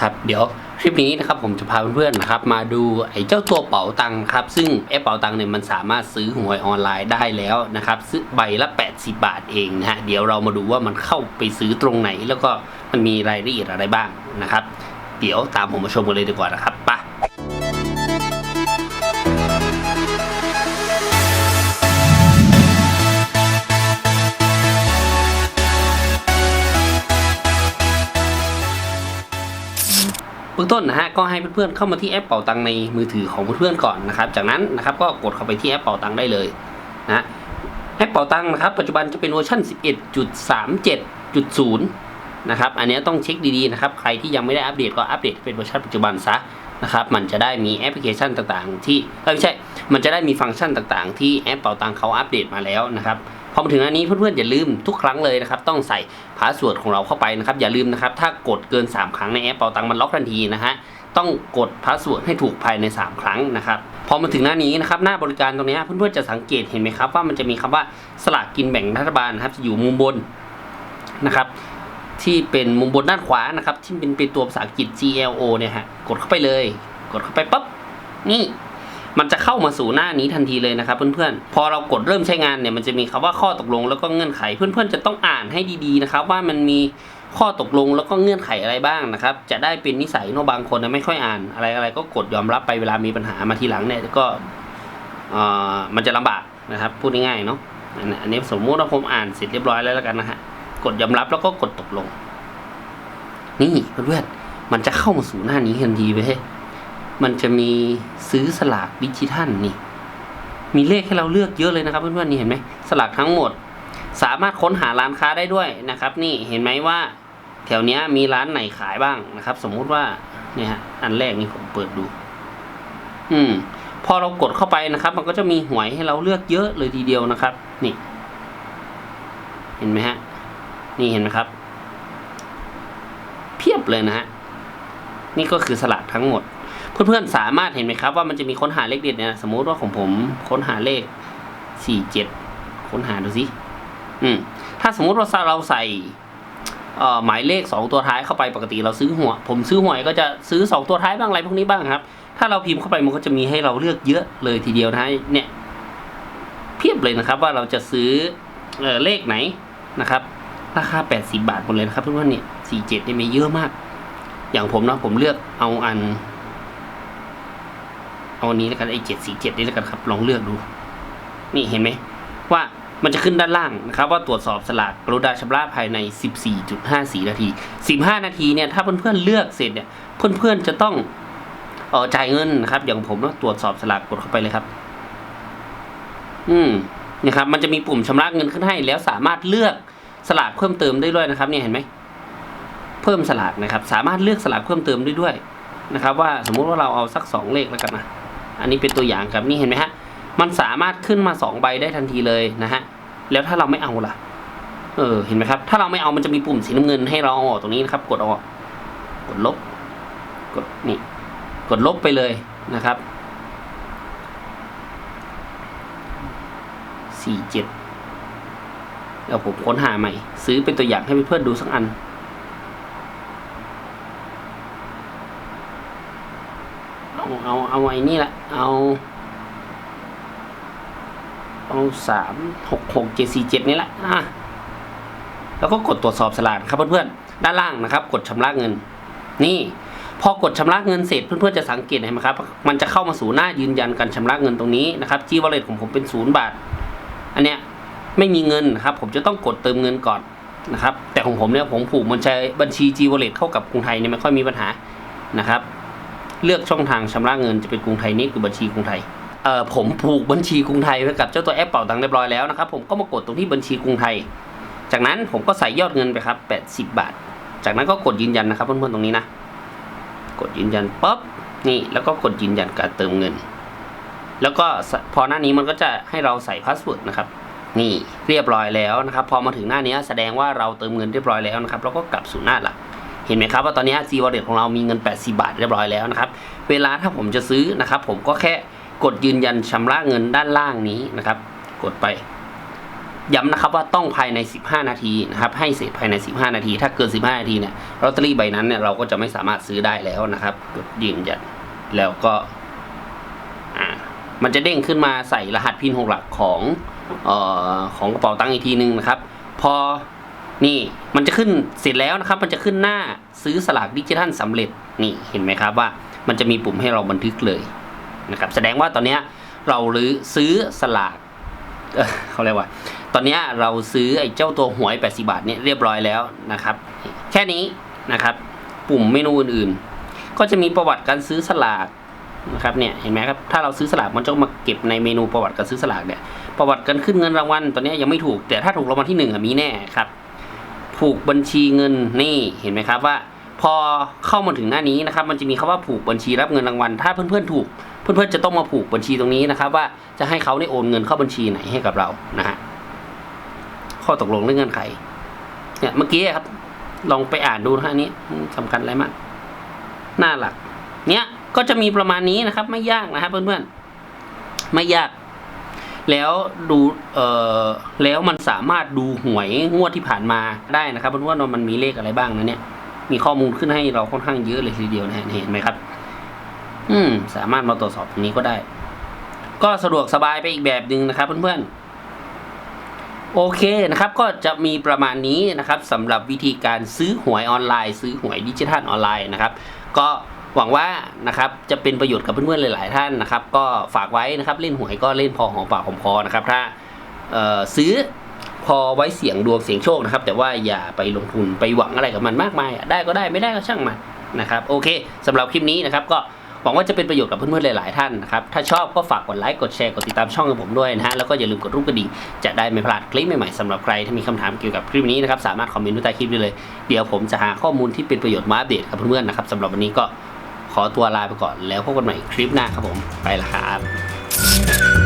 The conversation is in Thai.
ครับเดี๋ยวคลิปนี้นะครับผมจะพาเพื่อนๆนะครับมาดูไอ้เจ้าตัวเป๋าตังค์ครับซึ่งแอปเป๋าตังค์เนี่ยมันสามารถซื้อหวยออนไลน์ได้แล้วนะครับซื้อใบละ 80 บาทเองนะฮะเดี๋ยวเรามาดูว่ามันเข้าไปซื้อตรงไหน แล้วก็มันมีรายละเอียดอะไรบ้างนะครับ เดี๋ยวตามผมมาชมกันเลยดีกว่านะครับไป บื้องต้นนะฮะก็ให้เพื่อนๆเข้ามาที่แอปเป่าตังในมือถือของเพื่อนๆก่อนนะครับ จากนั้นนะครับก็กดเข้าไปที่แอปเป่าตังได้เลยนะแอปเป่าตังนะครับปัจจุบันจะเป็นเวอร์ชัน11.37.0 นะครับอันนี้ต้องเช็คดีๆนะครับใครที่ยังไม่ได้อัปเดตก็อัปเดตเป็นเวอร์ชันปัจจุบันซะนะครับมันจะได้มีแอปพลิเคชันต่างๆ ที่ไม่ใช่ มันจะได้มีฟังก์ชันต่างๆ ที่แอปเป่าตังเขาอัปเดตมาแล้วนะครับ พอมาถึงอันนี้เพื่อนๆอย่าลืมทุกครั้งเลยนะครับต้องใส่พาสเวิร์ดของเราเข้าไปนะครับอย่าลืมนะครับถ้ากดเกิน 3 ครั้งในแอปเป่าตังมันล็อกทันทีนะฮะต้องกดพาสเวิร์ดให้ถูกภายใน 3 ครั้งนะครับพอมาถึงหน้านี้นะครับหน้าบริการตรงนี้เพื่อนๆจะสังเกตเห็นไหมครับว่ามันจะมีคำว่าสลากกินแบ่งรัฐบาลนะครับจะอยู่มุมบนนะครับที่เป็นมุมบนด้านขวานะครับที่เป็นเป็นตัวภาษาอังกฤษ GLO เนี่ยฮะกดเข้าไปเลย กดเข้าไปปั๊บนี่ มันจะเข้ามาสู่หน้านี้ทันทีเลยนะครับเพื่อนๆ พอเรากดเริ่มใช้งานเนี่ยมันจะมีคำว่าข้อตกลงแล้วก็เงื่อนไข เพื่อนๆจะต้องอ่านให้ดีๆนะครับว่ามันมีข้อตกลงแล้วก็เงื่อนไขอะไรบ้างนะครับ จะได้เป็นนิสัยเนอะบางคนนะไม่ค่อยอ่านอะไรอะไรก็กดยอมรับไปเวลามีปัญหามาทีหลังเนี่ยก็เอ่อมันจะลำบากนะครับพูดง่ายๆเนาะอันนี้สมมุติว่าผมอ่านเสร็จเรียบร้อยแล้วแล้วกันนะฮะกดยอมรับแล้วก็กดตกลง นี่เพื่อนๆมันจะเข้ามาสู่หน้านี้ทันทีไปเฮ้ มันจะมีซื้อสลากดิจิทัลนี่ มีเลขให้เราเลือกเยอะเลยนะครับเพื่อนๆนี่เห็นไหมสลากทั้งหมด สามารถค้นหาร้านค้าได้ด้วยนะครับ นี่เห็นไหมว่า แถวเนี้ยมีร้านไหนขายบ้างนะครับ สมมุติว่าเนี่ยฮะอันแรกนี่ผมเปิดดู อืม พอเรากดเข้าไปนะครับ มันก็จะมีหวยให้เราเลือกเยอะเลยทีเดียวนะครับ นี่ เห็นไหมฮะนี่เห็นไหมครับ เพียบเลยนะฮะนี่ก็คือสลากทั้งหมด เพื่อนๆสามารถเห็นไหมครับว่ามันจะมีค้นหาเลขเด็ดเนี่ยสมมุติว่าของผมค้นหาเลขสี่เจ็ดค้นหาดูสิอืมถ้าสมมุติว่าเราใส่เอ่อหมายเลขสองตัวท้ายเข้าไปปกติเราซื้อหัว ผมซื้อหวยก็จะซื้อสองตัวท้ายบ้างอะไรพวกนี้บ้างครับ ถ้าเราพิมพ์เข้าไปมันก็จะมีให้เราเลือกเยอะเลยทีเดียวนะฮะเนี่ยเพียบเลยนะครับว่าเราจะซื้อเอ่อเลขไหนนะครับราคา 80 บาทหมดเลยนะครับเพื่อนๆเนี่ย47เนี่ยมีเยอะมาก อย่างผมนะผมเลือกเอาอัน เอาอันนี้แล้วกันไอ้747นี่แล้วกันครับ ลองเลือกดู นี่เห็นไหมว่ามันจะขึ้นด้านล่างนะครับ ว่าตรวจสอบสลากกรุณาชำระภายใน 14.54 นาที 15 นาทีเนี่ยถ้าเพื่อนๆเลือกเสร็จเนี่ยเพื่อนๆจะต้องเออจ่ายเงินนะครับอย่างผมนะตรวจสอบสลากกดเข้าไปเลยครับ อืมนะครับ มันจะมีปุ่มชำระเงินขึ้นให้ แล้วสามารถเลือกสลากเพิ่มเติมได้ด้วยนะครับ เนี่ยเห็นไหมเพิ่มสลากนะครับ สามารถเลือกสลากเพิ่มเติมได้ด้วยนะครับ ว่าสมมุติว่าเราเอาสักสองเลขแล้วกันนะ อันนี้เป็นตัวอย่างครับนี่เห็นไหมฮะมันสามารถขึ้นมาสองใบได้ทันทีเลยนะฮะแล้วถ้าเราไม่เอาล่ะ เออเห็นไหมครับ ถ้าเราไม่เอามันจะมีปุ่มสีน้ำเงินให้เราเอาออกตรงนี้นะครับ กดออก กดลบ กดนี่ กดลบไปเลยนะครับสี่เจ็ดแล้วผมค้นหาใหม่ ซื้อเป็นตัวอย่างให้เพื่อนๆดูสักอัน เอาเอาไอ้นี่แหละ เอาเอาสามหกหกเจ็ดสี่เจ็ดนี่แหละอะแล้วก็กดตรวจสอบสลากครับเพื่อนๆด้านล่างนะครับ กดชำระเงิน นี่ พอกดชำระเงินเสร็จเพื่อนๆจะสังเกตเห็นไหมครับ มันจะเข้ามาสู่หน้ายืนยันการชำระเงินตรงนี้นะครับจีวอลเล็ตของผมเป็นศูนย์บาท อันเนี้ยไม่มีเงินนะครับ ผมจะต้องกดเติมเงินก่อนนะครับ แต่ของผมเนี่ยผมผูกมันใช้บัญชี G Wallet เข้ากับกรุงไทยเนี่ยไม่ค่อยมีปัญหานะครับ เลือกช่องทางชำระเงินจะเป็นกรุงไทยนี่คือบัญชีกรุงไทยเอ่อผมผูกบัญชีกรุงไทยไว้กับเจ้าตัวแอปเป่าตังค์เรียบร้อยแล้วนะครับผมก็มากดตรงที่บัญชีกรุงไทย จากนั้นผมก็ใส่ยอดเงินไปครับ 80 บาท จากนั้นก็กดยืนยันนะครับเพื่อนๆตรงนี้นะ กดยืนยันปั๊บนี่แล้วก็กดยืนยันการเติมเงิน แล้วก็พอหน้านี้มันก็จะให้เราใส่พาสเวิร์ดนะครับนี่เรียบร้อยแล้วนะครับ พอมาถึงหน้านี้แสดงว่าเราเติมเงินเรียบร้อยแล้วนะครับ แล้วก็กลับสู่หน้าหลัก ห็นไหมครับว่าตอนนี้ G Wallet ของเรามีเงิน 80 บาทเรียบร้อยแล้วนะครับ เวลาถ้าผมจะซื้อนะครับ ผมก็แค่กดยืนยันชำระเงินด้านล่างนี้นะครับ กดไป ย้ำนะครับว่าต้องภายใน 15 นาทีนะครับให้เสร็จภายใน 15 นาที ถ้าเกิน 15 นาทีเนี่ยลอตเตอรี่ใบนั้นเนี่ยเราก็จะไม่สามารถซื้อได้แล้วนะครับ กดยืนยันแล้วก็มันจะเด้งขึ้นมาใส่รหัสพินหกหลักของออของกระเป๋าตังค์อีกทีนึงนะครับ พอ นี่มันจะขึ้นเสร็จแล้วนะครับ มันจะขึ้นหน้าซื้อสลากดิจิทัลสำเร็จนี่เห็นไหมครับว่า มันจะมีปุ่มให้เราบันทึกเลยนะครับแสดงว่าตอนนี้เรารือซื้อสลากเขาเรียกว่า ตอนนี้เราซื้อไอ้เจ้าตัวหวย 80 บาทเนี่ยเรียบร้อยแล้วนะครับ แค่นี้นะครับ ปุ่มเมนูอื่นๆ ก็จะมีประวัติการซื้อสลากนะครับเนี่ยเห็นไหมครับถ้าเราซื้อสลากมันจะมาเก็บในเมนูประวัติการซื้อสลากเนี่ยประวัติการขึ้นเงินรางวัลตอนนี้ยังไม่ถูกแต่ถ้าถูกรางวัลที่หนึ่งมีแน่ครับ ผูกบัญชีเงินนี่เห็นไหมครับว่า พอเข้ามาถึงหน้านี้นะครับ มันจะมีคำว่าผูกบัญชีรับเงินรางวัลถ้าเพื่อนๆถูก เพื่อนๆจะต้องมาผูกบัญชีตรงนี้นะครับ ว่าจะให้เขาได้โอนเงินเข้าบัญชีไหนให้กับเรานะฮะข้อตกลงเรื่องเงื่อนไขเนี่ยเมื่อกี้ครับ ลองไปอ่านดูนะฮะนี้สำคัญอะไรมากหน้าหลัก เนี่ยก็จะมีประมาณนี้นะครับ ไม่ยากนะครับเพื่อนๆไม่ยาก แล้วดูเอ่อแล้วมันสามารถดูหวยงวดที่ผ่านมาได้นะครับเพื่อนๆว่ามันมีเลขอะไรบ้างนะเนี่ย มีข้อมูลขึ้นให้เราค่อนข้างเยอะเลยทีเดียวนะฮะเห็นไหมครับ อืม สามารถมาตรวจสอบตรงนี้ก็ได้ ก็สะดวกสบายไปอีกแบบหนึ่งนะครับ เพื่อนๆ โอเคนะครับ ก็จะมีประมาณนี้นะครับสำหรับวิธีการซื้อหวยออนไลน์ ซื้อหวยดิจิทัลออนไลน์นะครับ ก็ หวังว่านะครับจะเป็นประโยชน์กับเพื่อนๆหลาย ๆ ท่านนะครับ ก็ฝากไว้นะครับเล่นหวยก็เล่นพอหอมปากหอมคอนะครับถ้าซื้อพอไว้เสี่ยงดวงเสี่ยงโชคนะครับ แต่ว่าอย่าไปลงทุนไปหวังอะไรกับมันมากมายได้ก็ได้ไม่ได้ก็ช่างมันนะครับโอเคสำหรับคลิปนี้นะครับ ก็หวังว่าจะเป็นประโยชน์กับเพื่อนๆหลายๆท่านนะครับถ้าชอบก็ฝากกดไลค์กดแชร์กดติดตามช่องของผมด้วยนะฮะแล้วก็อย่าลืมกดรูปกระดิ่งจะได้ไม่พลาดคลิปใหม่ๆสำหรับใครที่มีคำถามเกี่ยวกับคลิปนี้นะครับสามารถคอมเมนต์ใต้คลิปได้เลย เดี๋ยวผมจะหาข้อมูลที่เป็นประโยชน์มาอัปเดตกับเพื่อนๆนะครับสำหรับวันนี้ก็ ขอตัวลาไปก่อนแล้วพบกันใหม่คลิปหน้าครับผม ไปละครับ